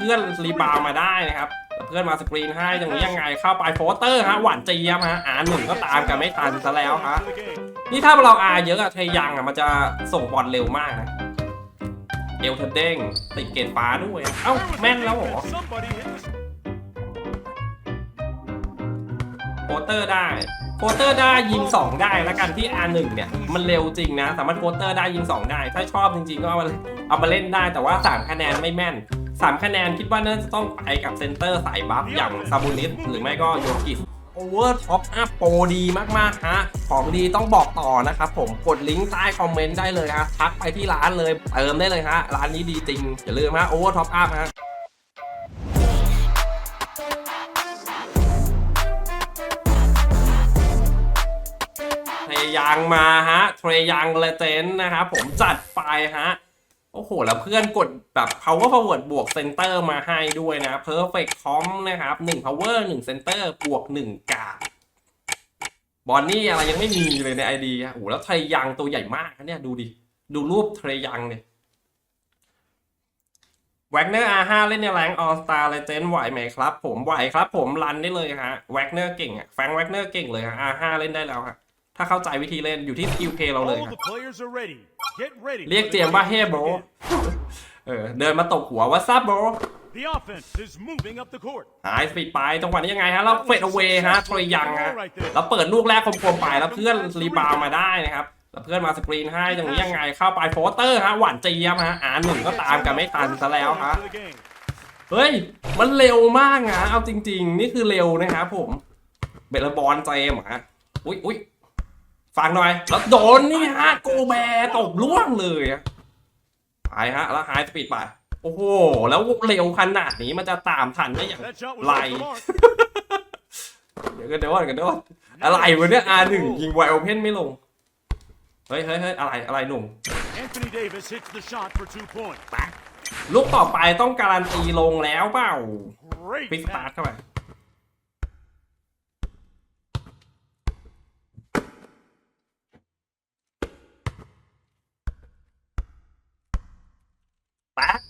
เพื่อนรีบาวมาได้นะครับเพื่อนมาสกรีนให้อย่างนี้ยังไงเข้าไปโฟเตอร์ฮะหวานเจี๊ยบฮะอ่าหนึ่งก็ตามกันไม่ทันซะแล้วฮะนี่ถ้าเราอาเยอะอะเทยังอะมันจะส่งบอลเร็วมากนะเอลเทนเด้งติดเกตฟ้าด้วยเอ้าแม่นแล้วหรอโคเตอร์ได้โคเตอร์ได้ยิง 2 ได้แล้วกันที่ R1 เนี่ยมันเร็วจริงนะ สามารถโคเตอร์ได้ยิง 2 ได้ ถ้าชอบจริงๆ ก็เอามาเอามาเล่นได้แต่ว่า 3 คะแนนไม่แม่น 3คะแนนคิดว่าน่าจะต้องไปกับเซนเตอร์สายบัฟอย่างซาบูนิสหรือไม่ก็โยกิสโอเวอร์ท็อปอัพโปรดีมากๆฮะ ของดีต้องบอกต่อนะครับผมกดลิงก์ใต้คอมเมนต์ได้เลยฮะทักไปที่ร้านเลยเติมได้เลยฮะ ร้านนี้ดีจริง อย่าลืมฮะโอเวอร์ท็อปอัพฮะเทรยังมาฮะเทรยังเลเจนนะครับผมจัดไปฮะ โอ้โห แล้วเพื่อนกดแบบ power forward บวก center มาให้ด้วยนะ perfect com นะครับ 1 power 1 center บวก 1 กาดบอลนี่อะไรยังไม่มีเลยในไอดีโอ้โห แล้วเทรยังตัวใหญ่มากนะเนี่ย ดูดิ ดูรูปเทรยังเนี่ยแวกเนอร์ R5 เล่นในแรง All Star Legend ไหวไหมครับ ผมไหวครับ ผมรันได้เลยฮะแวกเนอร์เก่งอะแฟงแวกเนอร์เก่งเลยฮะ R5 เล่นได้แล้วฮะ ถ้าเข้าใจวิธีเล่นอยู่ที่สกิลเพย์เราเลย All ครับ the players are ready. Get ready. เรียกเจมส์ว่าเฮ้โบรเออเดินมาตบหัวว่าซับโบร The offense is moving up the court. หายสปีดไปจังหวะนี้ยังไงฮะแล้วเฟดเอาเวฮะทรยังฮะแล้วเปิดลูกแรกคมๆไปแล้วเพื่อนรีบาวด์มาได้นะครับแล้วเพื่อนมาสกรีนให้อย่างนี้ยังไงเข้าไปโฟเตอร์ฮะหวานเจี๊ยบฮะอ่าหนึ่งก็ตามกันไม่ทันซะแล้วฮะ To the game. เฮ้ย มันเร็วมากนะเอาจริง ๆ นี่คือเร็วนะครับผมเบลบอลเจมส์ฮะอุ๊ยอุ๊ย ฟังหน่อย แล้วโดนนี่ฮะโกแบร์ตกล่วงเลยอะไปฮะ แล้วหายสปีดไป โอ้โห แล้วเร็วขนาดนี้มันจะตามทันได้อย่าง That shot was Lie. off the mark. เดี๋ยวกันเดี๋ยวก่อนกันเดี๋ยวก่อนอะไรวะเนี่ย R1 ยิงไวโอเพนไม่ลง เฮ้ยเฮ้ยเฮ้ยอะไรอะไรหนุ่ม Anthony Davis hits the shot for two points. ลูกต่อไปต้องการันตีลงแล้วเปล่า Great ฟิกสตาร์ท pass. เข้าไปแป๊ก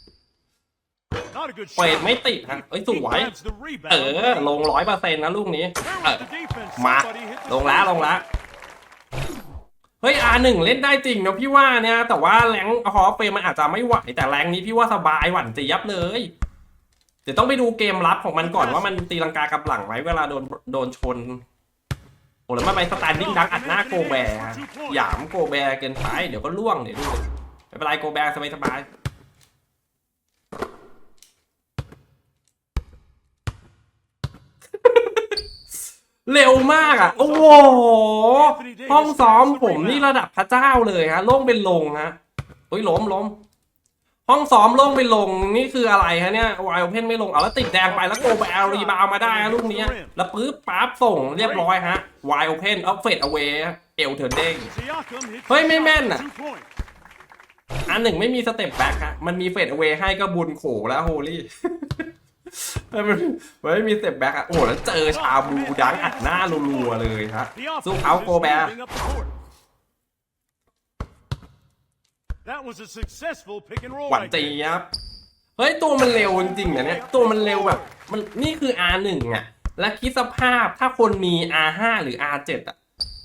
Not a good เฟด shot. ไม่ติดฮะเอ้ยส He วย grabs the เอ rebound. อลงร้อยเปอร์เซ็นต์นะลูกนี้ Where เออ was the defense? มา Somebody hit the ลงแล้วลงแล้วเฮ้ย R1 เล่นได้จริงนะพี่ว่าเนี่ย แต่ว่าแรงฮอฟเฟรมมันอาจจะไม่ไหวแต่แรงนี้พี่ว่าสบายหวั่นจะยับเลย เดี๋ยวต้องไปดูเกมรับของมันก่อนว่ามันตีลังกากลับหลังไหมเวลาโดนโดนชนโอ้แล้วมันไปสแตนดิ้งดังอัดหน้าโกแบร์ฮะหยามโกแบร์เกินไปเดี๋ยวก็ล่วงเดี๋ยวดูเลยไม่เป็นไรโกแบร์สบายสบาย เร็วมากอะ โอ้โห ห้องซ้อมผมนี่ระดับพระเจ้าเลยฮะโล่งเป็นลงฮะอุ้ยล้มล้มห้องซ้อมโล่งเป็นลงนี่คืออะไรฮะเนี่ยวายโอเพนไม่ลงเอาแล้วติดแดงไปแล้วโกไปเอารีบาวมาได้ฮะลูกเนี้ยแล้วปื๊บปั๊บส่งเรียบร้อยฮะวายโอเพนเอาเฟดเอาเวเอลเทอร์เด้ง Siakam hits ฮ้ย the ไม่ shot แม่น for อะ two points. อันหนึ่งไม่มีสเต็ปแบ็คฮะมันมีเฟดเอาเวให้ก็บุญโขแล้วโฮลี่ มันมันไม่มีสเต็ปแบ็คอะโอ้โหแล้วเจอชาบูดังอัดหน้ารัวๆเลยฮะ The So offense how is Gobert? moving up the court. That was a successful pick and roll หวาน right เจี๊ there. ยบเฮ้ย ตัวมันเร็วจริงๆนะเนี่ย ตัวมันเร็วแบบ มันนี่คือ R1 อะ และคิดสภาพถ้าคนมี R5 หรือ R7 อะ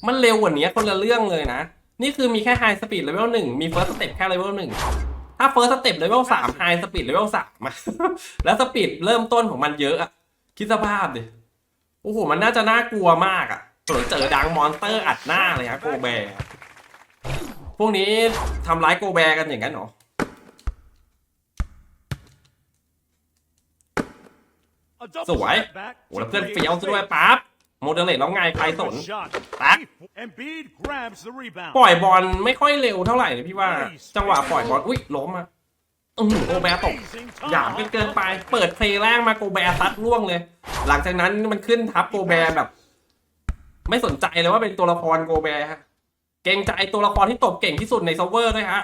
มันเร็วกว่านี้คนละเรื่องเลยนะ นี่คือมีแค่ High Speed Level 1 มี First Step แค่ Level 1 ถ้า First Step Level 3 High Speed Level 3อะแล้วสปีดเริ่มต้นของมันเยอะอะคิดสภาพดิโอ้โหมันน่าจะน่ากลัวมากอะเผื่อเจอดังมอนสเตอร์อัดหน้าเลยฮะโกแบร์พวกนี้ทำร้ายโกแบร์กันอย่างนั้นเหรอ A double สวย step back โอ้แล้ว to เพื่อน create เฟี้ยวซะด้วย space. ปั๊บ โมเดลเลตแล้วไงใครสน Good shot. Back. Embiid grabs the rebound. ปล่อยบอลไม่ค่อยเร็วเท่าไหร่นะพี่ว่า จังหวะปล่อยบอลอุ้ยล้มอะอือหือโกแบร์ตก Amazing หยาม time กันเกินไป เปิดเพลย์แรกมาโกแบร์ซัดล่วงเลย หลังจากนั้นมันขึ้นทับโกแบร์แบบ ไม่สนใจเลยว่าเป็นตัวละครโกแบร์ฮะเก่งใจตัวละครที่ตบเก่งที่สุดในเซิร์ฟเวอร์ด้วยฮะ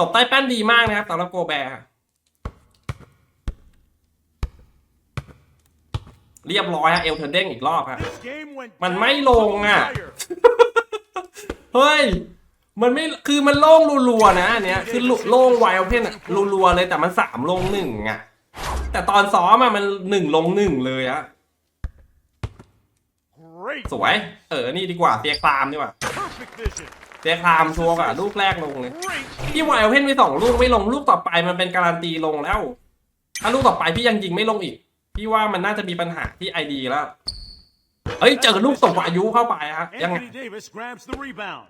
ตบใต้แป้นดีมากนะครับสำหรับโกแบร์ฮะ เรียบร้อยฮะเอลเทอร์เด้งอีกรอบฮะ This game went มัน down ไม่ to ล the งอะ wire. เฮ้ย มันไม่คือมันโล่งรัวๆนะอันเนี้ยคือโล่งไวโอเพนอะรัวๆเลยแต่มันสามลงหนึ่งอะ แต่ตอนซ้อมอะมันหนึ่งลงหนึ่งเลยอะ Great. สวย เออ นี่ดีกว่าเตียคลามดีกว่า Perfect vision. เตียคลามชัวร์กว่าลูกแรกลงเลย Great. พี่วายเอาเพ่นไปสองลูกไม่ลงลูกต่อไปมันเป็นการันตีลงแล้ว ถ้าลูกต่อไปพี่ยังยิงไม่ลงอีก พี่ว่ามันน่าจะมีปัญหาที่ไอดีแล้ว เอ้ย เจอลูกส่งวายุเข้าไปฮะยังไง Anthony Davis grabs the rebound.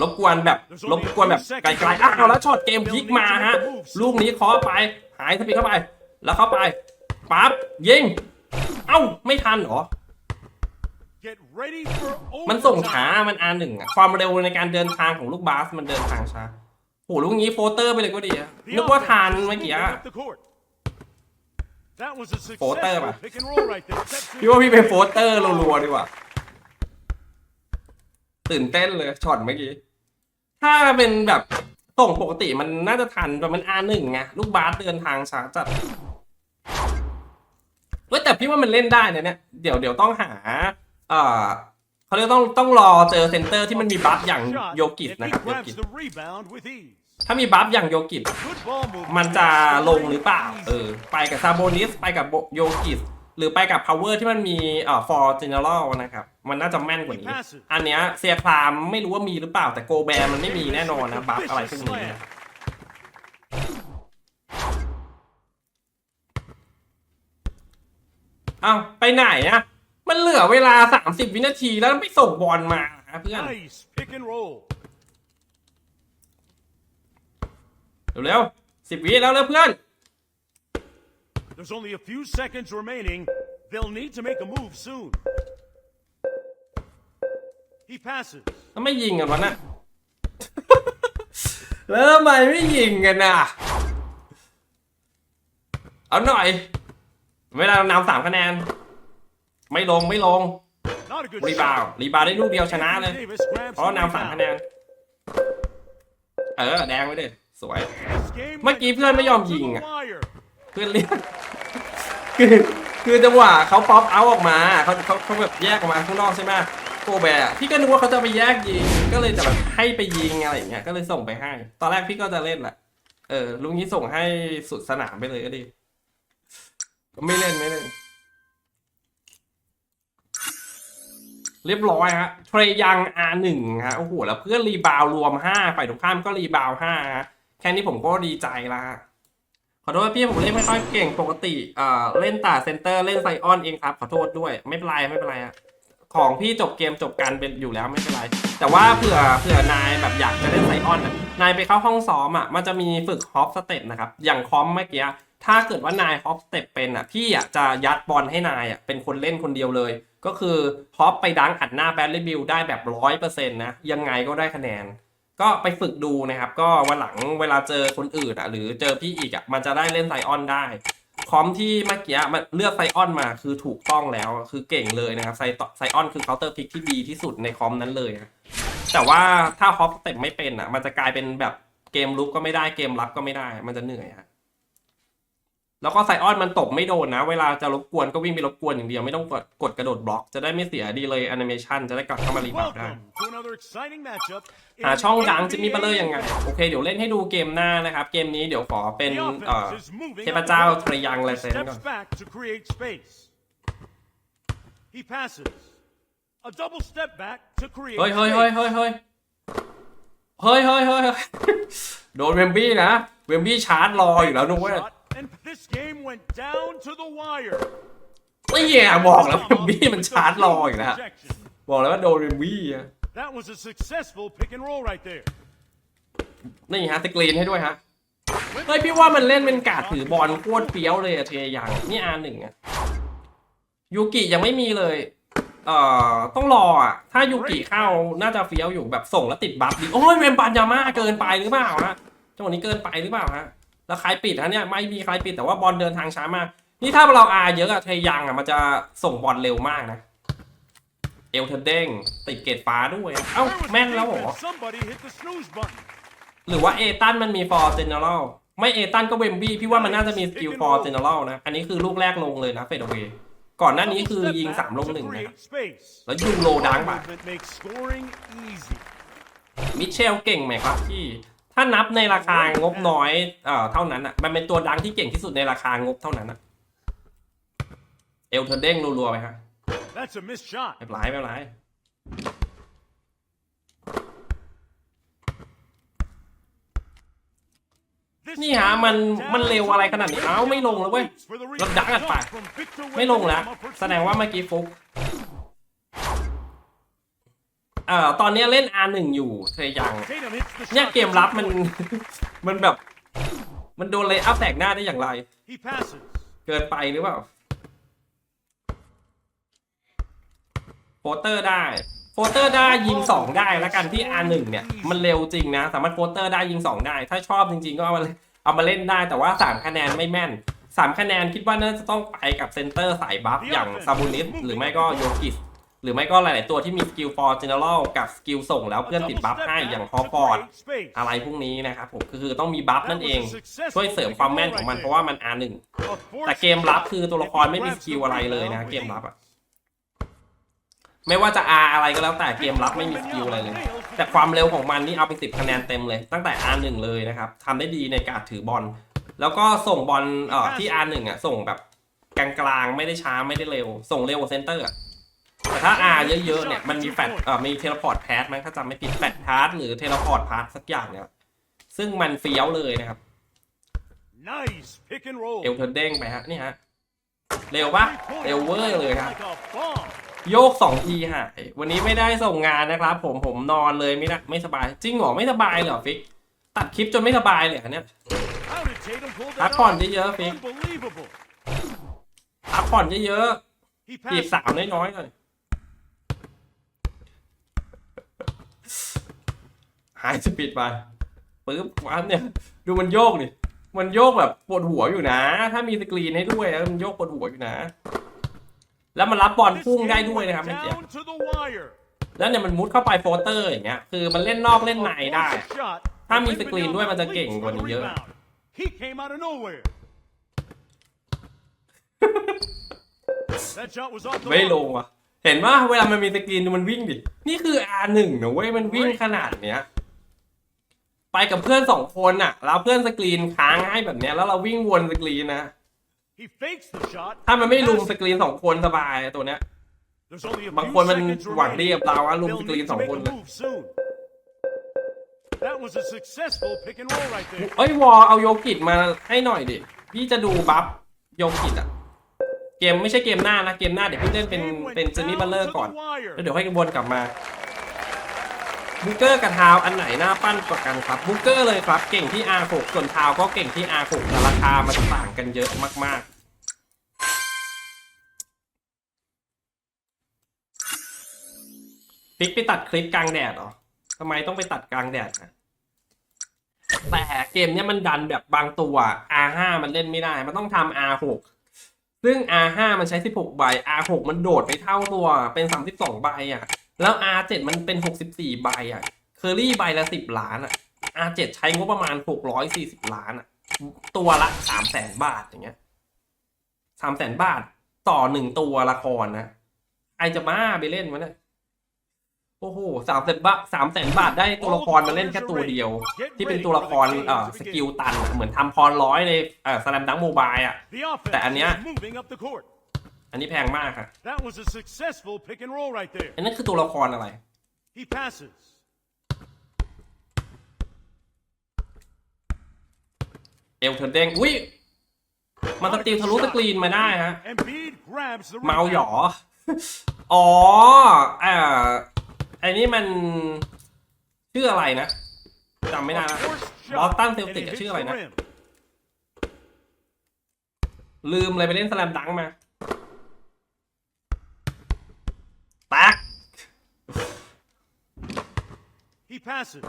รบกวนแบบรบกวนแบบไกลๆอ้าวแล้วช็อตเกมพลิกมาฮะ ลูกนี้เคาะไป หายสปีดเข้าไป แล้วเข้าไปปั๊บยิง เอ้า ไม่ทันเหรอ Get ready for มันส่ง overtime. ช้ามันอาหนึ่งอะความเร็วในการเดินทางของลูกบาสมันเดินทางช้าโหลูกนี้โฟเตอร์ไปเลยก็ดีอะ The นึกว่า offense ทัน is เมื่อกี้ moving อะ up the court. That was a โฟเตอร์ successful ป่ะ pick and roll right there. Steps พี่ว่าพี่เป็นโฟเตอร์รัวๆดีกว่า ตื่นเต้นเลยช็อตเมื่อกี้ ถ้าเป็นแบบส่งปกติมันน่าจะทันแต่มันอาหนึ่งไงลูกบาสเดินทางช้าจัดเว้ยแต่พี่ว่ามันเล่นได้นะเนี่ยเดี๋ยวเดี๋ยวต้องหา เอ่อเขาเรียกต้องต้องรอเจอเซนเตอร์ที่มันมีบัฟอย่าง shot, โยกิ and นะ he ครับโย grabs กิ the rebound with ease. ถ้ามีบัฟอย่างโยกิทมันจะลงหรือเปล่า เออ ไปกับซาโบนิส ไปกับโยกิสหรือไปกับ power ที่มันมีเอ่อ for general นะครับ มันน่าจะแม่นกว่านี้ อันเนี้ยเซียคลามไม่รู้ว่ามีหรือเปล่าแต่โกแบร์มันไม่มีแน่นอนนะบัฟอะไรพวกนี้นะเอ้าไปไหนอะมันเหลือเวลา 30 วินาทีแล้วไม่ส่งบอลมาเพื่อน Nice pick and roll. เร็วๆสิบวิแล้วเร็วเพื่อน There's only a few seconds remaining. They'll need to make a move soon. He passes. แล้วไม่ยิงกันวะน่ะ แล้วทำไมไม่ยิงกันน่ะ เอาหน่อย เวลาเรานำสามคะแนน ไม่ลงไม่ลง Not a good รีบาว shot. รีบาวได้ลูกเดียวชนะเลย Anthony Davis grabs เพราะ the นำสามคะแน rebound. นเออ แดงไว้ดิส วย This game เมื่อกี้เพื่อนไม่ยอมยิง went อะ down to the wire. เพื่อนเรียกคือคือจังหวะเขาป๊อปเอาออกมาเขาเขาเขาแบบแยกออกมาข้างนอกใช่ไหมโกแบร์พี่ก็นึกว่าเขาจะไปแยกยิง ก็เลยจะแบบให้ไปยิงอะไรอย่างเงี้ยก็เลยส่งไปให้ ตอนแรกพี่ก็จะเล่นแหละเออลุงนี้ส่งให้สุดสนามไปเลยก็ดีไม่เล่นไม่เล่น เรียบร้อยฮะเทรยัง R1 ฮะโอ้โหแล้วเพื่อนรีบาวรวม 5 ฝ่ายตรงข้ามก็รีบาว5ฮะแค่นี้ผมก็ดีใจละขอโทษพี่ผมเล่นไม่ค่อยเก่งปกติเอ่อเล่นตาเซนเตอร์เล่นไซออนเองครับ ขอโทษด้วย ไม่เป็นไรไม่เป็นไรอะของพี่จบเกมจบกันเป็นอยู่แล้วไม่เป็นไร แต่ว่าเผื่อเผื่อนายแบบอยากจะเล่นไซออนอะนายไปเข้าห้องซ้อมอะมันจะมีฝึกฮอปสเต็ปนะครับ อย่างคอมเมื่อกี้ถ้าเกิดว่านายฮอปสเต็ปเป็นอะพี่อะจะยัดบอลให้นายอะเป็นคนเล่นคนเดียวเลย ก็คือฮอปไปดังอัดหน้าแบดลิบิลได้แบบร้อยเปอร์เซ็นต์นะยังไงก็ได้คะแนน ก็ไปฝึกดูนะครับ ก็วันหลังเวลาเจอคนอื่นอะ หรือเจอพี่อีกอะมันจะได้เล่นไซออนได้ คอมที่เมื่อกี้มันเลือกไซออนมาคือถูกต้องแล้วคือเก่งเลยนะครับไซตไซออนคือเคาน์เตอร์พิกที่ดีที่สุดในคอมนั้นเลยอะแต่ว่าถ้าฮอปสเต็ปไม่เป็นอะ มันจะกลายเป็นแบบเกมลุกก็ไม่ได้เกมรับก็ไม่ได้ มันจะเหนื่อยฮะ แล้วก็ไซออนมันตบไม่โดนนะ เวลาจะรบกวนก็วิ่งไปรบกวนอย่างเดียว ไม่ต้องกดกดกระโดดบล็อก จะได้ไม่เสียดีเลยแอนิเมชันจะได้กลับเข้ามารีบาวด์ได้ Welcome to another exciting matchup. in หาช่องดัง NBA จิมมี่บัลเลอร์ยังไง โอเค เดี๋ยวเล่นให้ดูเกมหน้านะครับ เกมนี้เดี๋ยวขอเป็น The เอ่อ offense is moving เท up พ the เจ้า court. ทรยังลายเซ็นก่อน Steps back to create space. He passes. A double step back to create เฮ้ยเฮ้ยเฮ้ย space. เฮ้ยเฮ้ยเฮ้ยเฮ้ยเฮ้ยเฮ้ยโดนเวมบี้นะ เวมบี้ชาร์จรออยู่แล้วนุ้ย Shot, And this game went down to the wire. ไม่แย่บอกแล้วเวมบี้มันชาร์จรออยู่แล้ว Rejection. บอกแล้วว่าโดนเวมบี้อะ That was a successful pick and roll right there. นี่ฮะสกรีนให้ด้วยฮะ เฮ้ยพี่ว่ามันเล่นเป็นการดถือบอลโคตรเฟี้ยวเลยอะเทยังนี่อาหนึ่งอะยูกิยังไม่มีเลย เอ่อ ต้องรออะถ้ายูกิเข้าน่าจะเฟี้ยวอยู่แบบส่งแล้วติดบัฟดีโอ้ยเวมปันยาม่าเกินไปหรือเปล่าฮะจังหวะนี้เกินไปหรือเปล่าฮะ แล้วใครปิดฮะเนี่ยไม่มีใครปิดแต่ว่าบอลเดินทางช้ามาก นี่ถ้าเราอาเยอะอะเทยังอะมันจะส่งบอลเร็วมากนะ เอลเทนเด้งติดเกตฟ้าด้วย เอ้า แม่นแล้วเหรอ หรือว่าเอตันมันมีฟอร์เจเนอรัลไม่เอตันก็เวมบี้พี่ว่ามันน่าจะมีสกิลฟอร์เจเนอรัลนะ อันนี้คือลูกแรกลงเลยนะเฟดเวก่อนหน้านี้คือยิงสามลงหนึ่งนะครับแล้วยูโรดังไปมิเชลเก่งไหมครับพี่ ถ้านับในราคางบน้อยเอ่อเท่านั้นอะ มันเป็นตัวดังที่เก่งที่สุดในราคางบเท่านั้นอะ เอลเทอร์เด้งรัวๆไปฮะ That's a missed shot. ไม่เป็นไรไม่เป็นไร This นี่ฮะมันมันเร็วอะไรขนาดนี้ เอ้าไม่ลงแล้วเว้ย for the เราดักอัดไป shot from Victor ไม่ลงแล้ว Wembanyama for แสดงว่าเมื่อกี้ฟุก เอ่อตอนนี้เล่น R1 อยู่เทยัง Tatum hits the เนี่ย shot เกมรับมัน มันแบบ มันโดนเลยอัพแตกหน้าได้อย่างไร He passes. เกินไปหรือเปล่าโฟเตอร์ได้โฟเตอร์ได้ยิงสองได้แล้วกันที่ R1 เนี่ยมันเร็วจริงนะ สามารถโฟเตอร์ได้ยิงสองได้ ถ้าชอบจริง ๆ ก็เอามาเอามาเล่นได้แต่ว่าสามคะแนนไม่แม่นสามคะแนนคิดว่าน่าจะต้องไปกับเซนเตอร์สายบัฟอย่างซาบูนิสหรือไม่ก็โยกิส หรือไม่ก็หลาย ๆ ตัวที่มีสกิลฟอร์เจเนอรัลกับสกิลส่งแล้วเพื่อนติดบัฟให้อย่างฮอฟอร์ด Space. อะไรพวกนี้นะครับผมคือคือต้องมีบัฟนั่นเอง ช่วยเสริมความแม่นของมันเพราะว่ามัน R1 A forced แต่เกมรับคือตัวละครไม่มีสกิลอะไรเลยนะเกมรับอะไม่ว่าจะ R อะไรก็แล้วแต่เกมรับไม่มีสกิลอะไรเลย แต่ความเร็วของมันนี่เอาไปสิบคะแนนเต็มเลย ตั้งแต่ R1 เลยนะครับทำได้ดีในการถือบอลแล้วก็ส่งบอลเอ่อที่ R1 อะส่งแบบกลางๆไม่ได้ช้าไม่ได้เร็ว ส่งเร็วกว่าเซนเตอร์อะ แต่ถ้า R เยอะๆเนี่ยมันมีแฟตเอ่อมีเทเลพอร์ตแพสมั้งถ้าจำไม่ผิดแฟตพาร์ทหรือเทเลพอร์ตพาร์ทสักอย่างเนี่ยซึ่งมันเฟี้ยวเลยนะครับ Nice pick and roll. เอลเทอร์เด้งไปฮะนี่ฮะเร็วปะเร็วเวอร์เลยครับ Like a bomb. โยกสองทีหายวันนี้ไม่ได้ส่งงานนะครับ ผมผมนอนเลยไม่ได้ไม่สบาย จริงเหรอไม่สบายเหรอฟิกตัดคลิปจนไม่สบายเลยเหรอเนี่ย How did Tatum pull พัก that ผ่อน off? เยอะๆฟิก Unbelievable. พักผ่อนเยอะ He ๆจีบ passes. สาวน้อยๆหน่อย หายสปีดไปปึ๊บวันเนี่ย ดูมันโยกดิมันโยกแบบปวดหัวอยู่นะ ถ้ามีสกรีนให้ด้วยแล้วมันโยกปวดหัวอยู่นะ แล้วมันรับบอล This พุ่งได้ game ด้วย went นะครับเมื่อกี้ down to the wire. แล้วเนี่ยมันมุดเข้าไปโฟเตอร์อย่างเงี้ยคือมันเล่นนอกเล่นใน A ได้ forced shot. ถ้ามี Wembanyama สกรีนด้วยมันจะเก่งกว่านี้เยอะ leaps for the rebound. He came out of nowhere. That shot was off the ไม่ล mark. งว่ะ เห็นว่าเวลามันมีสกรีนมันวิ่งดิ นี่คือ R1 นะเว้ยมันวิ่งขนาดเนี้ย ไปกับเพื่อนสองคนอะแล้วเพื่อนสกรีนค้างให้แบบเนี้ยแล้วเราวิ่งวนสกรีนนะ He fakes the shot. ถ้ามันไม่ลุมสกรีนสองคนสบายตัวเนี้ย There's only a บาง few คนมัน seconds หวังดี remaining. กับเราว่าลุม They'll สกรีน need ส to อง make คน a เลย move soon. That was a successful pick and roll right there. เอ้ยวอเอาโยกิตมาให้หน่อยดิพี่จะดูบัฟโยกิตอะเกมไม่ใช่เกมหน้านะ เกมหน้าเดี๋ยวพี่เล่นเป็น Game went เป็นเจมี่ down บัลเลอ to ร์ก่อน the wire. แล้วเดี๋ยวให้วนกลับมา บุกเกอร์กับทาวอันไหนหน้าปั้นกว่ากันครับบุกเกอร์เลยครับ เก่งที่ R6 ส่วนทาวก็เก่งที่ R6 แต่ราคามันต่างกันเยอะมาก ๆฟิกไปตัดคลิปกลางแดดเหรอทำไมต้องไปตัดกลางแดดนะแต่เกมเนี้ยมันดันแบบบางตัว R5 มันเล่นไม่ได้ มันต้องทำ R6 ซึ่ง R5 มันใช้ 16 ใบ R6 มันโดดไปเท่าตัว เป็น 32 ใบอะ แล้ว R7 มันเป็น 64 ใบอะเคอรี่ใบละ 10 ล้านอะ R7 ใช้งบประมาณ 640 ล้านอะ ตัวละ 300,000 บาทอย่างเงี้ย300,000 บาทต่อหนึ่งตัวละครนะใครจะบ้าไปเล่นวะเนี่ยโอ้โหสามแสนบาทสามแสนบาทได้ตัวละครมาเล่นแค่ตัวเดียว ที่เป็นตัวละครเอ่อสกิลตันเหมือนทำพรร้อยในเอ่อสแลมดังโมบายอะแต่อันเนี้ย อันนี้แพงมากค่ะ That was a successful pick and roll right there. อันนั้นคือตัวละครอะไร He passes. เอลเทอร์เด้งอุ้ยมันสตีลทะลุสกรีนมาได้ฮะ Embiid grabs the เมาหยอ rebound. อ๋ออ่าไอ้นี่มันชื่ออะไรนะจำไม่ได้ A ละ forced shot, Boston and it Celtics อะ hits ชื่ออะไร the นะ rim. ลืมเลยไปเล่นสแลมดังมาตัก He passes.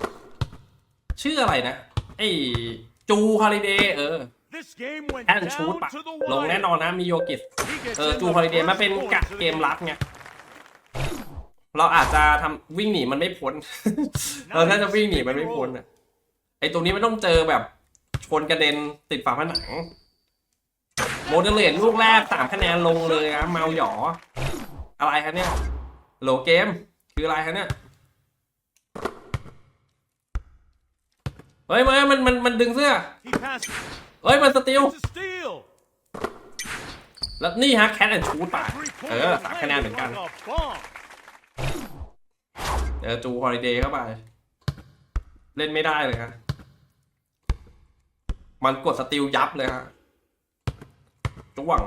ชื่ออะไรนะไอ้จูฮาริเดย์เออ This game went แอนชูด down ปะ to the ลง wire. แน่นอนนะมีโยกิส He gets เออ in จู the ฮอลิเดย์มา first เป็น points กะ of the เกม game. รับไงเราอาจจะทำวิ่งหนีมันไม่พ้น เราถ้าจะวิ่งหนีมันไม่พ้นอะไอตรงนี้มันต้องเจอแบบชนกระเด็นติดฝาผนังโมเดลเลนลูกแรกสามคะแนนลงเลยนะเมาหยอ อะไรคะเนี่ยโหลเกม คืออะไรคะเนี่ย เฮ้ยมันมันมันมันดึงเสื้อ He passes. เฮ้ยมันสติล It's a steal. แล้วนี่ฮะแคทแอนชูดไป Three เออ pointers สามคะแนนเหมื landed อนกัน like a bomb. เจอจูฮอลิเดย์เข้าไป เล่นไม่ได้เลยฮะมันกดสติลยับเลยฮะจ้วง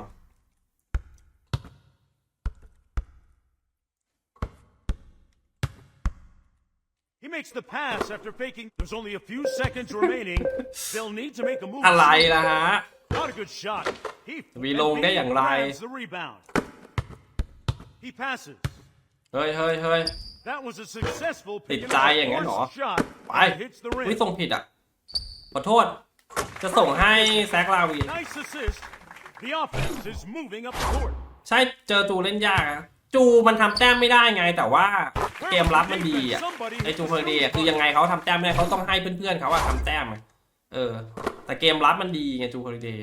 He makes the pass after faking. There's only a few seconds remaining. They'll need to make a move. อะไรล่ะฮะ Not a good shot. He วีลงได้อย่างไร grabs the rebound. He passes. เฮ้ยเฮ้ยเฮ้ย That was a successful ติด pick ใจ and อย่างนั้นเหรอ forced shot. ไป and it hits the วิ rim. ส่งผิดอะ ขอโทษ จะส่งให้แซกลาวีน Nice assist. The offense is moving up the court. ใช่เจอจูเล่นยากอะจูมันทำแต้มไม่ได้ไงแต่ว่า เกมรับมันดีอะไอจูเฟอร์ดีอะคือยังไงเขาทำแต้มไม่ได้เขาต้องให้เพื่อนๆเขาอะทำแต้มอะเออ แต่เกมรับมันดีไงจูเฟอร์ดี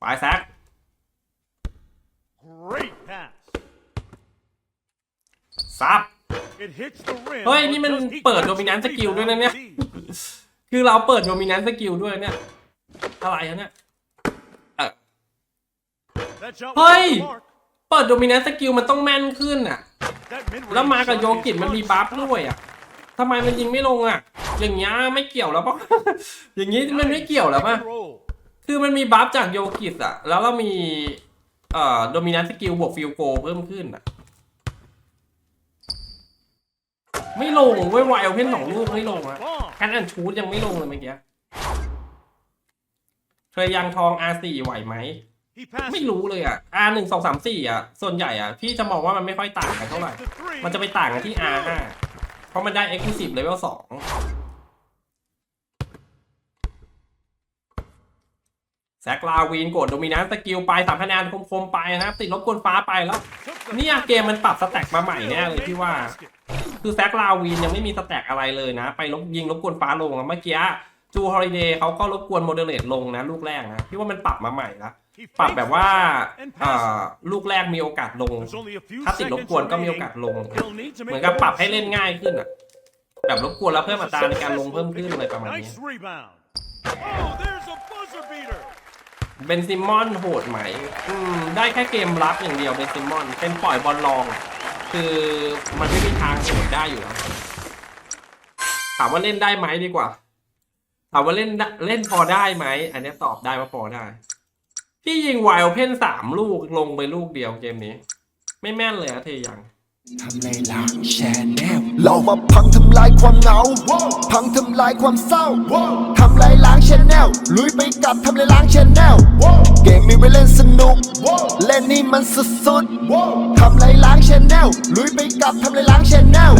ไปแซก Great pass. ซับ It hits the rim. เฮ้ย นี่มัน but just เปิด equals dominant the skill ด้วยนะเนี่ย rebound. คือเราเปิดโดมินันต์สกิลด้วยเนี่ย อะไรฮะเนี่ยเออ That shot was Hey! off the mark. เปิดโดมินันต์สกิลมันต้องแม่นขึ้นอะ That mid-range แล้วมากับ shot โย is กิมันมีบัฟด้วยอะทำไมมันยิงไม่ลงอะ อย่างเงี้ยไม่เกี่ยวแล้วปะอย่างงี้มันไม่เกี่ยวแล้วปะ Pick and roll. คือมันมีบัฟจากโยกิสอะ แล้วเรามีเอ่อโดมินันต์สกิลบวกฟิลโกเพิ่มขึ้นอะ ไม่ลงเว้ยไวเอาเพ่นสองลูกไม่ลงอะแคทแอนชูดยังไม่ลงเลยเมื่อกี้เคยยังทอง R4 ไหวไหม He passes. ไม่รู้เลยอะ R หนึ่งสองสามสี่อะ ส่วนใหญ่อะ พี่จะมองว่ามันไม่ค่อยต่างกันเท่าไหร่ มันจะไปต่างกันที่ R ห้าเพราะมันได้ Exclusive Level สองแซกลาวีนกดโดมินันสกิลไปสามคะแนนคมๆไปนะครับติดลบกวนฟ้าไปแล้ว เนี่ยเกมมันปรับสแต็กมาใหม่แน่เลยพี่ว่า คือแซกลาวีนยังไม่มีสแต็กอะไรเลยนะ ไปลบยิงรบกวนฟ้าลงเมื่อกี้จูฮอลิเดย์เขาก็รบกวนโมเดเลตลงนะลูกแรกนะพี่ว่ามันปรับมาใหม่ละ He ปรับ fakes แบบ the ว่า shot and เอ่ passes. อลูกแรกมีโอกาสลง There's only a few ถ้าติดรบ seconds กวนก็มีโอ remaining. กาสลง He'll need to เหมือน make กับ a ปรับ move ให้เล่น soon. ง่ายขึ้นอะ แบบรบกวนแล้วเพิ่มอัตราในการลงเพิ่มขึ้นอะไรประมาณนี้ Nice rebound. Oh, there's a buzzer beater. เบนซิมอนโหดไหมอืมได้แค่เกมรับอย่างเดียวเบนซิมอน เป็นปล่อยบอลลองอะคือมันไม่มีทางโหดได้อยู่แล้วถามว่าเล่นได้ไหมดีกว่าถามว่าเล่นได้เล่นพอได้ไหม อันนี้ตอบได้ว่าพอได้ พี่ยิงไวโอเพนสามลูกลงไปลูกเดียวเกมนี้ ไม่แม่นเลยอะเทยังทำลายล้างแชนแนลเรามาพังทำลายความเหงา พังทำลายความเศร้า ทำลายล้างชแนลลุยไปกับทำลายล้างชแนลเกมมีไว้เล่นสนุก เล่นนี่มันสุดๆทำลายล้างชแนลลุยไปกับทำลายล้างชแนล